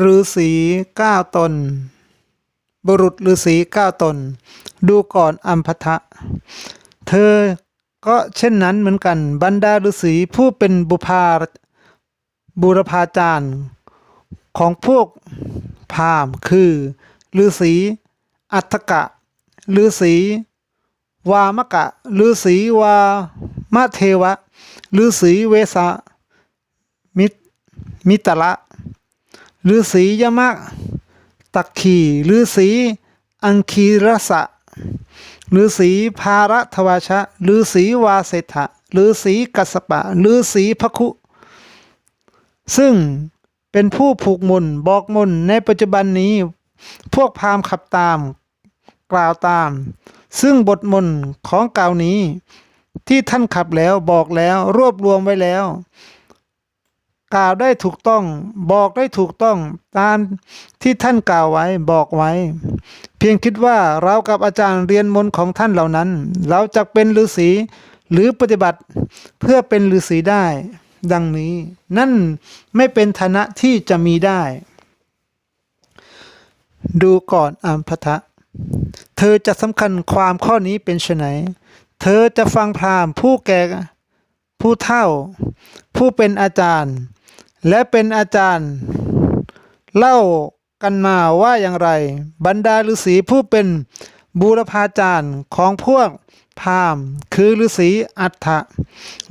ฤาษีเก้าตน บุรุษฤาษีเก้าตน ดูก่อนอัมพทะ เธอก็เช่นนั้นเหมือนกันบรรดาฤาษีผู้เป็นบุพาบุรพาจารย์ของพวกพราหมณ์คือฤาษีอัฏฐกะฤาษีวามกะฤาษีวามะเทวะฤาษีเวสะมิมิตระ ฤาษียมะ ตักขีฤาษีอังคีรสะฤาษีภารทวชะฤาษีวาเสถะฤาษีกัสสปะฤาษีพคุ ซึ่งเป็นผู้ผูกมนบอกมนในปัจจุบันนี้ พวกพราหมณ์ขับตาม กล่าวตาม ซึ่งบทมนของกล่าวนี้ ที่ท่านขับแล้วบอกแล้วรวบรวมไว้แล้ว กล่าวได้ถูกต้อง บอกได้ถูกต้องตามที่ท่านกล่าวไว้บอกไว้ เพียงคิดว่าเรากับอาจารย์เรียนมนของท่านเหล่านั้น เราจะเป็นฤาษีหรือปฏิบัติเพื่อเป็นฤาษีได้ ดังนี้ นั่นไม่เป็นฐานะที่จะมีได้ ดูก่อนอัมพทะ เธอจะสำคัญความข้อนี้เป็นไฉนเธอจะฟังพราหมณ์ผู้แก่ผู้เฒ่า ผู้เป็นอาจารย์ และเป็นอาจารย์ เล่ากันมาว่าอย่างไร บรรดาฤาษีผู้เป็นบูรพาจารย์ของพวกพราหมณ์คือฤาษีอัฏฐะ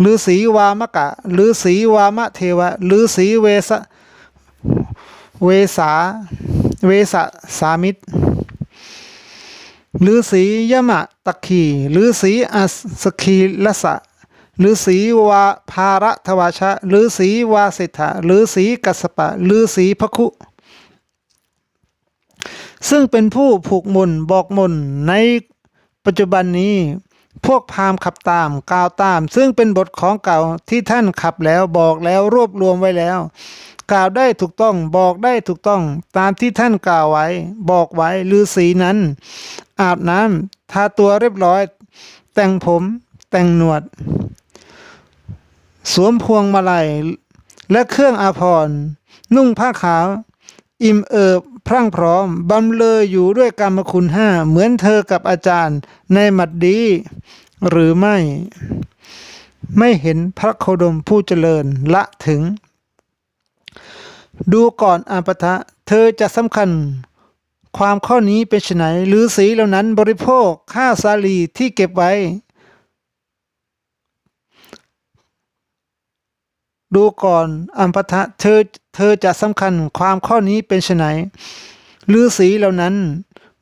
ฤาษีวามกะฤาษีวามะเทวะฤาษีเวสเวสาเวสสามิตรฤาษียมะตะคีฤาษีอัสคีลสะ ฤาษีวาภารทวาชะฤาษีวาเสถะฤาษีกัสปะฤาษีพคุ ซึ่งเป็นผู้ผูกมนบอกมนในปัจจุบันนี้พวกพามขับตามกล่าวตาม ซึ่งเป็นบทของเก่าที่ท่านขับแล้วบอกแล้วรวบรวมไว้แล้ว กล่าวได้ถูกต้องบอกได้ถูกต้องตามที่ท่านกล่าวไว้ บอกไว้ฤาษีนั้น อาบน้ำทาตัวเรียบร้อย แต่งผมแต่งหนวด สวมพวงมาลัย และเครื่องอาภรณ์นุ่งผ้าขาว อิ่มเอิบพรั่งพร้อม บำเลออยู่ด้วยกรรมคุณห้าเหมือนเธอกับอาจารย์ในหมัดดี หรือไม่ ไม่เห็นพระโคดมผู้เจริญละถึง ดูก่อนอาปทะ เธอจะสำคัญ ความข้อนี้เป็นไฉนหรือสีเหล่านั้นบริโภคข้าสาลีที่เก็บไว้ ดูก่อนอัมพทะเธอเธอจะสำคัญความข้อนี้เป็นไฉนฤาษีเหล่านั้น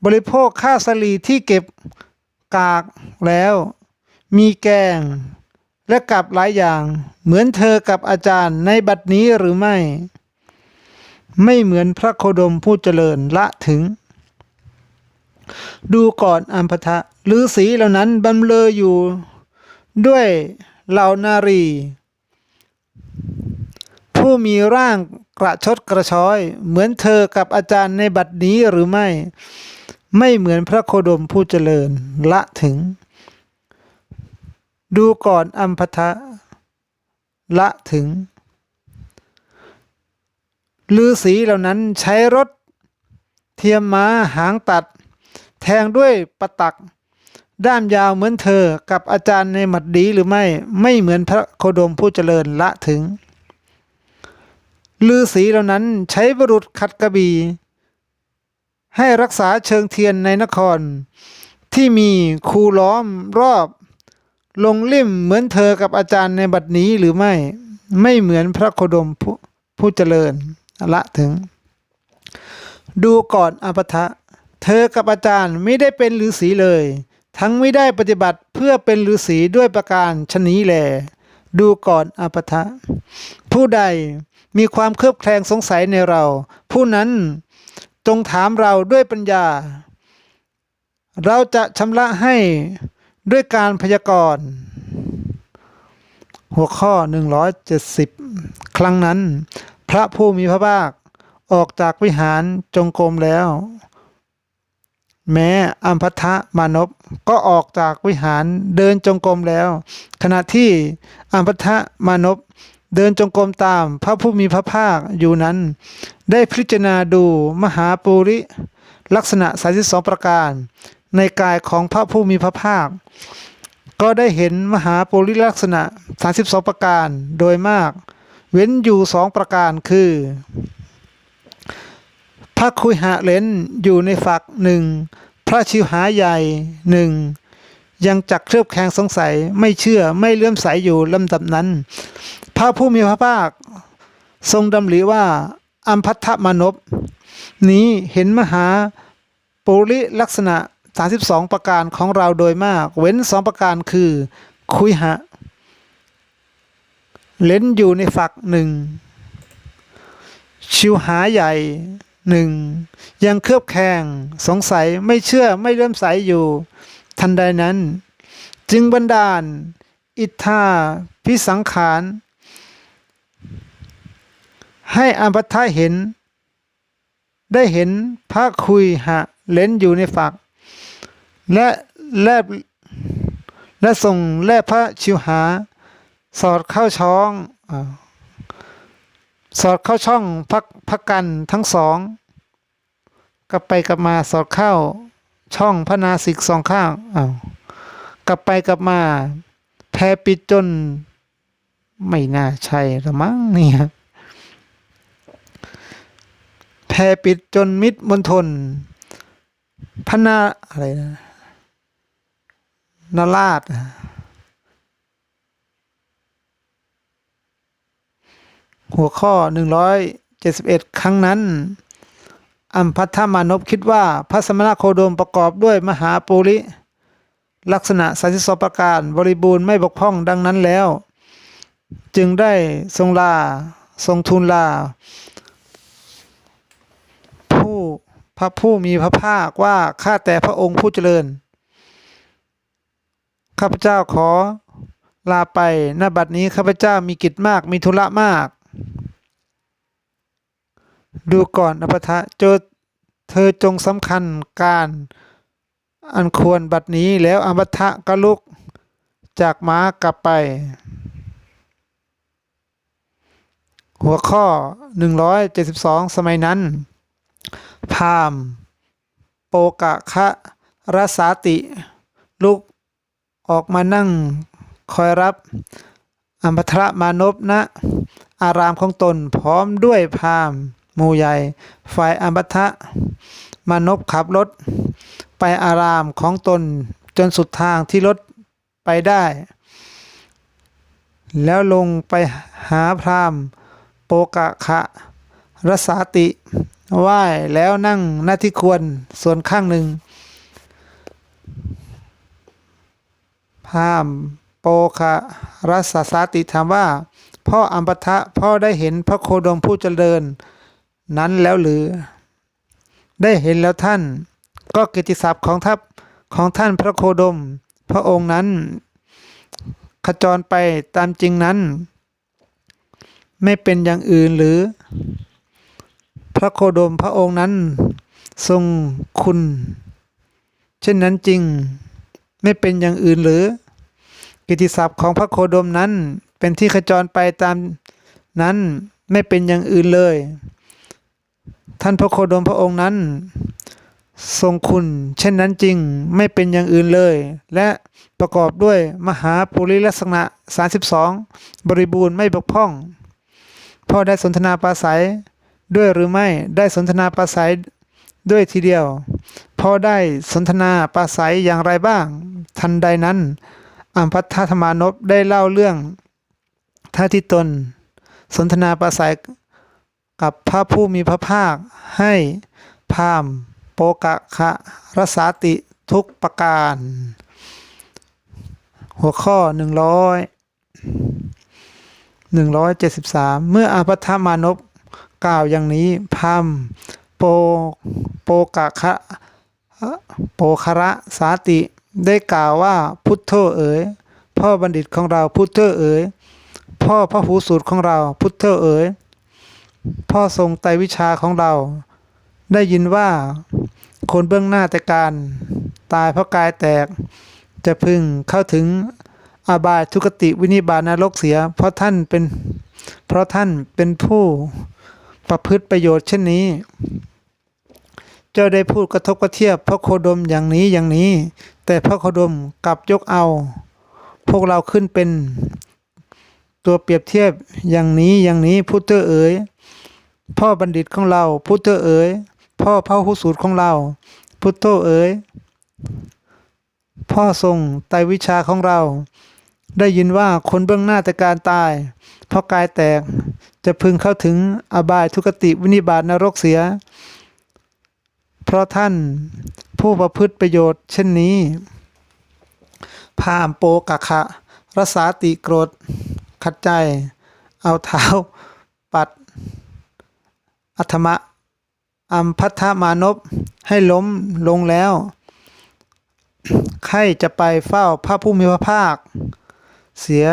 บริโภคข้าสลีที่เก็บกากแล้ว มีแกง และกับหลายอย่าง เหมือนเธอกับอาจารย์ในบัดนี้หรือไม่ ไม่เหมือนพระโคดมผู้เจริญละถึง ดูก่อนอัมพทะฤาษีเหล่านั้นบำเลออยู่ ด้วยเหล่านารี ผู้มีร่างกระชดกระช้อย เหมือนเธอกับอาจารย์ในบัดนี้หรือไม่ ไม่เหมือนพระโคดมผู้เจริญละถึง ดูก่อนอัมพทะละถึงฤาษีเหล่านั้นใช้รถเทียมม้าหางตัด แทงด้วยประตัก ด้ามยาวเหมือนเธอกับอาจารย์ในหมัดดีหรือไม่ ไม่เหมือนพระโคดมผู้เจริญละถึง ฤาษีเหล่านั้นใช้บุรุษขัดกระบี่ให้รักษาเชิงเทียนในนคร ที่มีคูล้อมรอบ ลงลิ่มเหมือนเธอกับอาจารย์ในบัดนี้หรือไม่ ไม่เหมือนพระโคดมผู้ผู้เจริญละถึง ดูก่อนอปทะ เธอกับอาจารย์ไม่ได้เป็นฤาษีเลย ทั้งไม่ได้ปฏิบัติเพื่อเป็นฤาษีด้วยประการชนี้แล ดูก่อนอปทะ ผู้ใดมีความเครือบแคลงสงสัยในเรา ผู้นั้นจงถามเราด้วยปัญญา เราจะชำระให้ด้วยการพยากรณ์หัวข้อ 170 ครั้งนั้น พระผู้มีพระภาคออกจากวิหารจงกรมแล้ว แม้อัมพัทะมานพก็ออกจากวิหารเดินจงกรมแล้ว ขณะที่อัมพัทะมานพเดินจงกรมตามพระผู้มีพระภาคอยู่นั้น ได้พิจารณาดูมหาปุริ ลักษณะ32ประการ ในกายของพระผู้มีพระภาค ก็ได้เห็นมหาปุริลักษณะ 32 ประการโดยมาก เว้นอยู่สองประการคือ พระคุยหะเลนอยู่ในฝักหนึ่งพระชิวหาใหญ่หนึ่งยังจักเครือบแคลงสงสัยไม่เชื่อไม่เลื่อมใสอยู่ลำดับนั้น พระผู้มีพระภาค ทรงดำริว่าอัมพัทธมานพนี้เห็นมหาปุริลักษณะ 32 ประการของเราโดยมาก เว้นสองประการคือ คุยหะ เล่นอยู่ในฝักหนึ่งชิวหาใหญ่ หนึ่งยังเครือบแคลงสงสัยไม่เชื่อไม่เริ่อมใสอยู่ ทันใดนั้น จึงบันดาล อิทธาพิสังขาร ให้อัมพัทธเห็น ได้เห็นพระคุยหะเล่นอยู่ในฝัก และแลบและส่งแลบพระชิวหา สอดเข้าช่องอ สอดเข้าช่องพักพักกันทั้งสองกลับไปกลับมาสอดเข้าช่องพระนาสิกสองข้างอ้าวกลับไปกลับมา แพรปิดจน ไม่น่าใช่ละมั้งเนี่ยแพรปิดจนมิดมณฑลพระนาอะไรนะนาราช หัวข้อ 171 ครั้งนั้น อัมพัทธมานพคิดว่าพระสมณโคดมประกอบด้วยมหาปุริ ลักษณะ32ประการบริบูรณ์ไม่บกพร่องดังนั้นแล้ว จึงได้ทรงลา ทรงทูลลา ผู้พระผู้มีพระภาคว่าข้าแต่พระองค์ผู้เจริญ ข้าพเจ้าขอลาไปณบัดนี้ข้าพเจ้ามีกิจมากมีธุระมาก ดูก่อนอภทะเจอเธอจงสำคัญการอันควรบัดนี้แล้วอมทะก็ลุกจากม้ากลับไป หัวข้อ 172 สมัยนั้น พามโปกะคะรสาติ ลุกออกมานั่งคอยรับอัมพทะมานพณ อารามของตนพร้อมด้วยพราหมณ์หมู่ใหญ่ ฝ่ายอัมพทะมานพขับรถ ไปอารามของตนจนสุดทางที่รถไปได้ แล้วลงไปหาพราหมณ์โปกะคะรสาติไหว้แล้วนั่งหน้าที่ควรส่วนข้างหนึ่งพราหมณ์โปคะรัสสาติถามว่า พ่ออัมปทะพ่อได้เห็นพระโคดมผู้เจริญ นั้นแล้วหรือ ได้เห็นแล้วท่าน ก็กิติศัพท์ของทัพของท่านพระโคดม พระองค์นั้น ขจรไปตามจริงนั้น ไม่เป็นอย่างอื่นหรือ พระโคดมพระองค์นั้น ทรงคุณ เช่นนั้นจริง ไม่เป็นอย่างอื่นหรือ กิตติศัพท์ของพระโคดมนั้น เป็นที่ขจรไปตามนั้นไม่เป็นอย่างอื่นเลย ท่านพระโคดมพระองค์นั้น ทรงคุณ เช่นนั้นจริงไม่เป็นอย่างอื่นเลย และประกอบด้วยมหาปุริลักษณะ 32 บริบูรณ์ไม่บกพร่องพ่อได้สนทนาปราศัยด้วยหรือไม่ได้สนทนาปราศัยด้วยทีเดียวพ่อได้สนทนาปราศัยอย่างไรบ้าง ทันใดนั้นอัมพัทธธรรมานพได้เล่าเรื่อง ท่าที่ตน สนทนาปราศัยกับพระผู้มีพระภาค ให้พามโปกะคะรสาติทุกประการ หัวข้อ 100 173 เมื่ออาพัทธมานพกล่าวอย่างนี้พามโปโปกะคะโปคระสาติได้กล่าวว่าพุทโธเอ๋ยพ่อบัณฑิตของเราพุทโธเอ๋ย พ่อพระหูสูตรของเราพุทธเอ๋ยพ่อทรงไตวิชาของเรา ได้ยินว่าคนเบื้องหน้าแต่การตายเพราะกายแตก จะพึงเข้าถึงอาบายทุกติวินิบาตนรกเสีย เพราะท่านเป็นเพราะท่านเป็นผู้ประพฤติประโยชน์เช่นนี้ เจ้าได้พูดกระทบกระเทียบพระโคดมอย่างนี้อย่างนี้ แต่พระโคดมกลับยกเอา พวกเราขึ้นเป็น ตัวเปรียบเทียบอย่างนี้อย่างนี้พุทธเอ๋ยพ่อบัณฑิตของเรา พุทธเอ๋ยพ่อพระหุสูตรของเรา พุทโธเอ๋ยพ่อทรงไตรวิชาของเรา ได้ยินว่าคนเบื้องหน้าแต่การตาย เพราะกายแตกจะพึงเข้าถึงอบายทุกติวินิบาตนรกเสีย เพราะท่านผู้ประพฤติประโยชน์เช่นนี้พามโปกะคะรสาติโกรธ ขัดใจ เอาเท้า ปัด อัธมะอัมพัทธมานพให้ล้มลงแล้วใครจะไปเฝ้าพระผู้มีพระภาค เสีย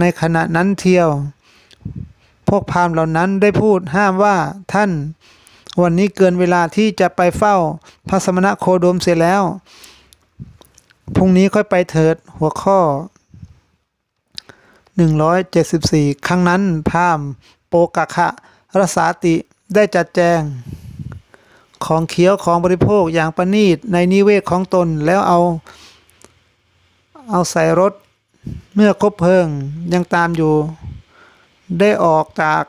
ในขณะนั้นเทียว พวกพราหมณ์เหล่านั้นได้พูดห้ามว่าท่าน วันนี้เกินเวลาที่จะไปเฝ้าพระสมณะโคดมเสร็จแล้ว พรุ่งนี้ค่อยไปเถิดหัวข้อ 174 ครั้งนั้นพราหมณ์โปกะคะรสาติได้จัดแจง ของเคี้ยวของบริโภคอย่างประณีตในนิเวศของตนแล้วเอา เอาใส่รถเมื่อคบเพลิงยังตามอยู่ ได้ออกจาก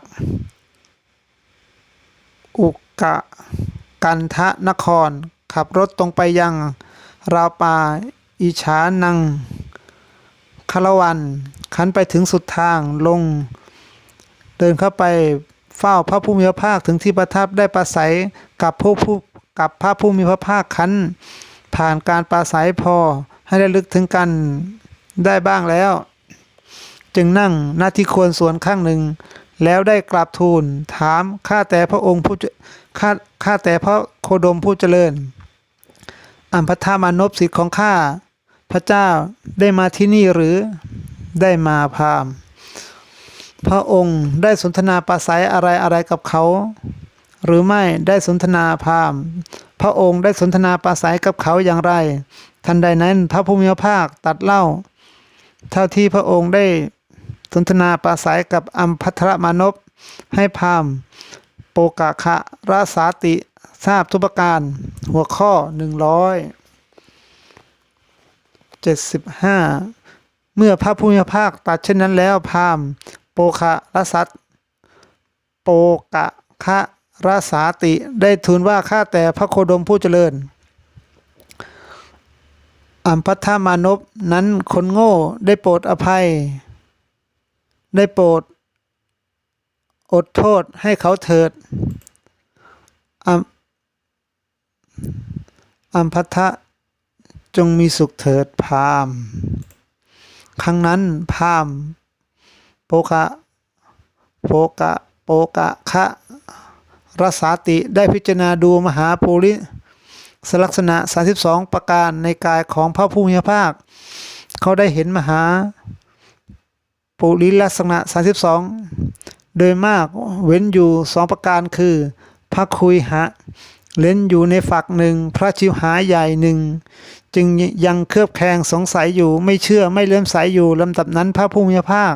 อุกกะกันทะนคร ขับรถตรงไปยัง ราวป่าอิชานัง คารวัน ขันไปถึงสุดทางลง เดินเข้าไปเฝ้าพระผู้มีพระภาคถึงที่ประทับได้ประสัยกับผู้ผู้กับพระผู้มีพระภาคขันผ่านการปราศัยพอให้ได้ลึกถึงกันได้บ้างแล้ว จึงนั่งหน้าที่ควรส่วนข้างหนึ่ง แล้วได้กราบทูลถามข้าแต่พระองค์ผู้ข้าข้าแต่พระโคดมผู้เจริญอัมพทามานพสิทธิ์ของข้า พระเจ้าได้มาที่นี่หรือได้มาพราหมณ์ พระองค์ได้สนทนาปราศัยอะไรอะไรกับเขา หรือไม่ได้สนทนาพราหมณ์ พระองค์ได้สนทนาปราศัยกับเขาอย่างไร ทันใดนั้นพระผู้มีพระภาคตัดเล่า เท่าที่พระองค์ได้สนทนาปราศัยกับอัมพัทรมานพให้พราหมณ์โปกะคะราสาติทราบทุกประการ หัวข้อหนึ่งร้อย เจ็ดสิบห้าเมื่อพระผู้มีพระภาคตัดเช่นนั้นแล้วพราหมณ์โปคะรสัตโปกะคะราสาติได้ทูลว่าข้าแต่พระโคดมผู้เจริญ อัมพัทธามานพนั้นคนโง่ได้โปรดอภัย ได้โปรดอดโทษให้เขาเถิดอัมอัมพัทธ จงมีสุขเถิดพาม ครั้งนั้นพามโปกะโปกะโปกะคะรสาติได้พิจารณาดูมหาปุริสลักษณะ 32 ประการในกายของพระผู้มีพระภาค เขาได้เห็นมหาปุริลักษณะ 32 โดยมากเว้นอยู่สองประการคือ พระคุยหะ เล่นอยู่ในฝักหนึ่ง พระชิวหาใหญ่หนึ่ง จึงยังเคลือบแคลงสงสัยอยู่ไม่เชื่อไม่เลื่อมใสอยู่ลำดับนั้นพระผู้มีพระภาค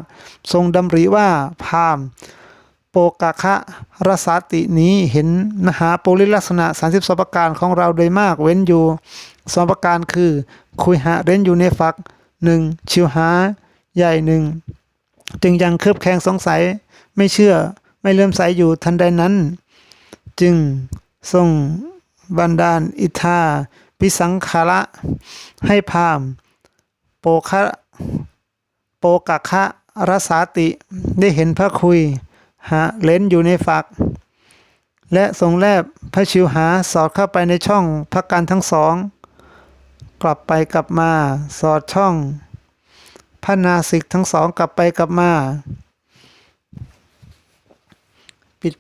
ทรงดำริว่าพามโปกะคะรสาตินี้เห็นมหาปุริลักษณะ 32 ประการของเราโดยมากเว้นอยู่สองประการคือ คุยหะเล่นอยู่ในฝักหนึ่งชิวหาใหญ่หนึ่งจึงยังเคลือบแคลงสงสัยไม่เชื่อไม่เลื่อมใสอยู่ทันใดนั้น จึงทรงบันดาลอิทธา ปิสังคาระให้พามโปคะโปกะคะรสาติได้เห็นพระคุยหาเลนอยู่ในฝัก และทรงแลบพระชิวหาสอดเข้าไปในช่องพระกันทั้งสอง กลับไปกลับมาสอดช่องพระนาสิกทั้งสองกลับไปกลับมา ปิด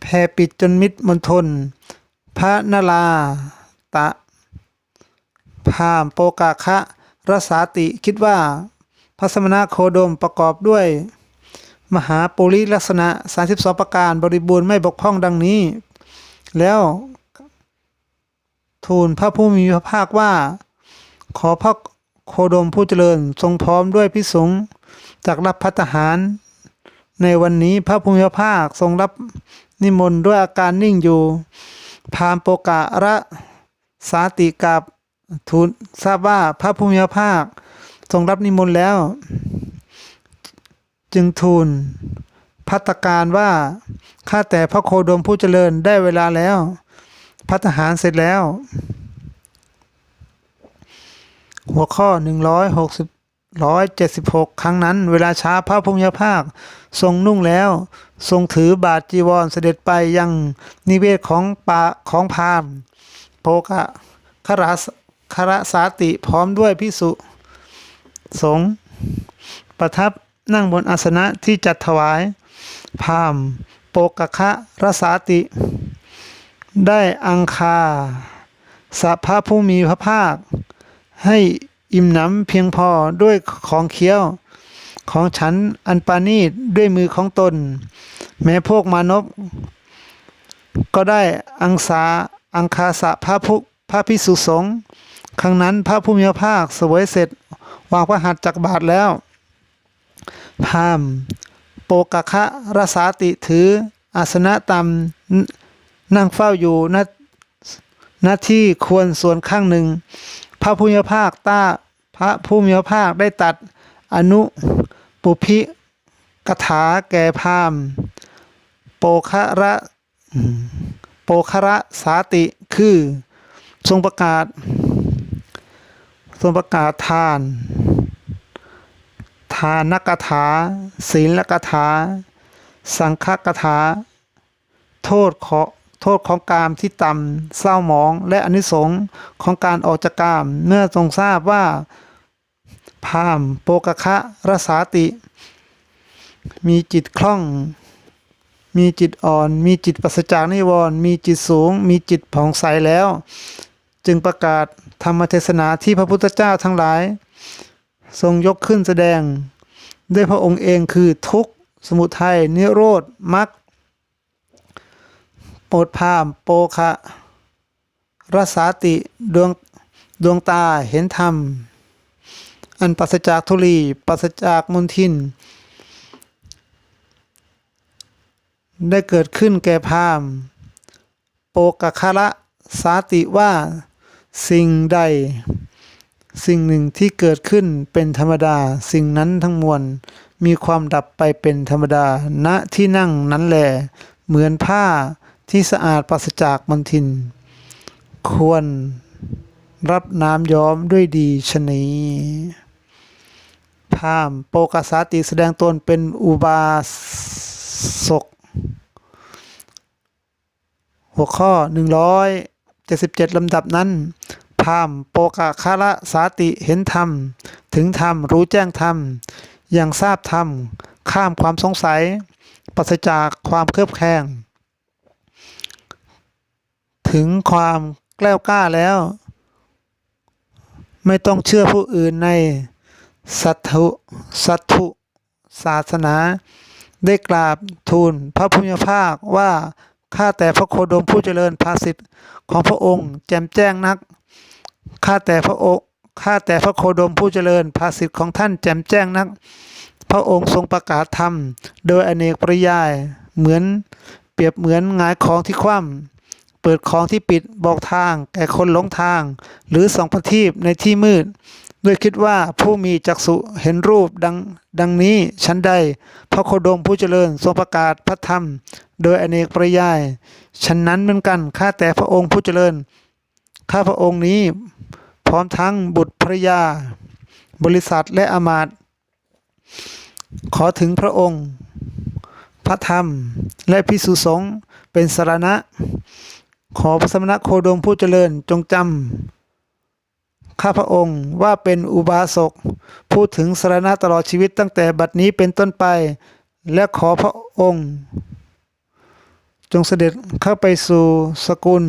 แผ่ปิดจนมิดมณฑล พระนราตะพามโปกาคะรสาติคิดว่าพระสมณะโคดมประกอบด้วย มหาปุริลักษณะ 32 ประการบริบูรณ์ไม่บกพร่องดังนี้ แล้วทูลพระผู้มีพระภาคว่า ขอพระโคดมผู้เจริญทรงพร้อมด้วยพิสงจากรับพัฒหาร ในวันนี้พระภูมิพระภาคทรงรับนิมนต์ด้วยอาการนิ่งอยู่ พามโปกะระสาติกับทูลทราบว่าพระภูมิภาคทรงรับนิมนต์แล้ว จึงทูลพัตการว่าข้าแต่พระโคดมผู้เจริญได้เวลาแล้ว พัฒหารเสร็จแล้ว หัวข้อ 160 176 ครั้งนั้น เวลาเช้าพระพุทธภาค ทรงนุ่งแล้ว ทรงถือบาทจีวรเสด็จไปยังนิเวศของป่าของพามโภกะคราสคาสาติพร้อมด้วยพิสุสงประทับนั่งบนอาสนะที่จัดถวาย พามโปกะคะรสาติ ได้อังคาสภาผู้มีพระภาค ให้ อิ่มหนำเพียงพอด้วยของเคี้ยว ของฉันอันปานีตด้วยมือของตน แม้พวกมานพก็ได้อังสาอังคาสะพระพุพระพิสุสงฆ์ครั้งนั้นพระผู้มีพระภาคเสวยเสร็จ วางพระหัตถ์จากบาทแล้วพามโปกะคะรสาติถือ อาสนะตามนั่งเฝ้าอยู่หน้าหน้าที่ควรส่วนข้างหนึ่ง พระผู้มีพระภาคต้าพระผู้มีพระภาคได้ตัดอนุปุพิกถาแก่พามโปคะระโปคะระสาติคือทรงประกาศ ทรงประกาศทาน ทานกถา ศีลกถา สังฆกถา โทษขอ โทษของกามที่ต่ำเศร้าหมอง และอนิสงส์ของการออกจากกาม เมื่อทรงทราบว่า พามโปกะคะรสาติ มีจิตคล่อง มีจิตอ่อน มีจิตปราศจากนิวรณ์มีจิตสูง มีจิตผ่องใสแล้ว จึงประกาศธรรมเทศนาที่พระพุทธเจ้าทั้งหลาย ทรงยกขึ้นแสดง ด้วยพระองค์เองคือทุกข์สมุทัยนิโรธมรรค โปรดพามโปคะรสาติดวงดวงตาเห็นธรรม อันปราศจากทุลีปราศจากมลทิน ได้เกิดขึ้นแก่พามโปกะคาระสาติว่าสิ่งใด สิ่งหนึ่งที่เกิดขึ้นเป็นธรรมดา สิ่งนั้นทั้งมวลมีความดับไปเป็นธรรมดา ณที่นั่งนั้นแหลเหมือนผ้า ที่สะอาดปราศจากมลทิน ควรรับน้ำย้อมด้วยดีชนีพามโปกสาติแสดงตนเป็นอุบาสก หัวข้อ 177 ลำดับนั้นพามโปกะคาระสาติเห็นธรรม ถึงธรรม รู้แจ้งธรรม อย่างทราบธรรม ข้ามความสงสัยปราศจากความเครือบแคลง ถึงความกล้วกล้าแล้ว ไม่ต้องเชื่อผู้อื่นในสัตถุสัตถุศาสนา ได้กราบทูลพระพุทธภาคว่าข้าแต่พระโคดมผู้เจริญภาสิทธิ์ของพระองค์แจ่มแจ้งนักข้าแต่พระองค์ข้าแต่พระโคดมผู้เจริญภาสิทธิ์ของท่านแจ่มแจ้งนัก พระองค์ทรงประกาศธรรม โดยอเนกปริยายเหมือนเปรียบเหมือนงายของที่คว่ำ เปิดของที่ปิดบอกทาง แก่คนหลงทาง หรือส่องประทีปในที่มืด ด้วยคิดว่าผู้มีจักษุเห็นรูปดังดังนี้ฉันใด พระโคดมผู้เจริญทรงประกาศพระธรรม โดยอเนกปริยายฉันนั้นเหมือนกันข้าแต่พระองค์ผู้เจริญ ข้าพระองค์นี้ พร้อมทั้งบุตรภรยา บริษัทและอามาตย์ขอถึงพระองค์ พระธรรม และพิสุสงฆ์เป็นสารณะ ขอพระสมณโคดมผู้เจริญจงจำข้าพระองค์ว่าเป็นอุบาสกพูดถึงสารณะตลอดชีวิตตั้งแต่บัดนี้เป็นต้นไป และขอพระองค์ จงเสด็จเข้าไปสู่สกุล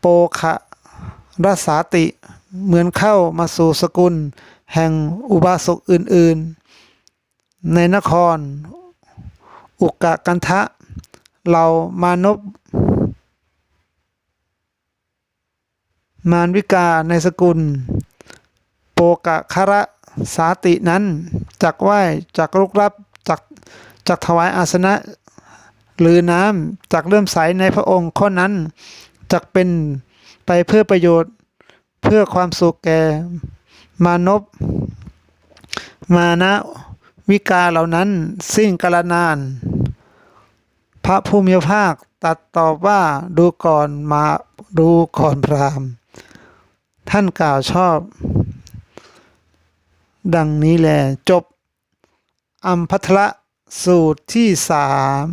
โปคะรสาติ เหมือนเข้ามาสู่สกุล แห่งอุบาสกอื่นๆ ในนคร อุกกะกันทะเหล่ามานพ มารวิกาในสกุล โปกะคาระสาตินั้นจักไหวจักลุกรับจักจักถวายอาสนะ หรือน้ำจักเริ่มใสในพระองค์ข้อนั้นจักเป็นไปเพื่อประโยชน์เพื่อความสุขแก่มานพมานะวิกาเหล่านั้นสิ้นกาลนาน พระผู้มีภาคตัดตอบว่าดูก่อนมาดูก่อนพราหมณ์ ท่านกล่าวชอบ ดังนี้แลจบ อัมพัทละสูตรที่สาม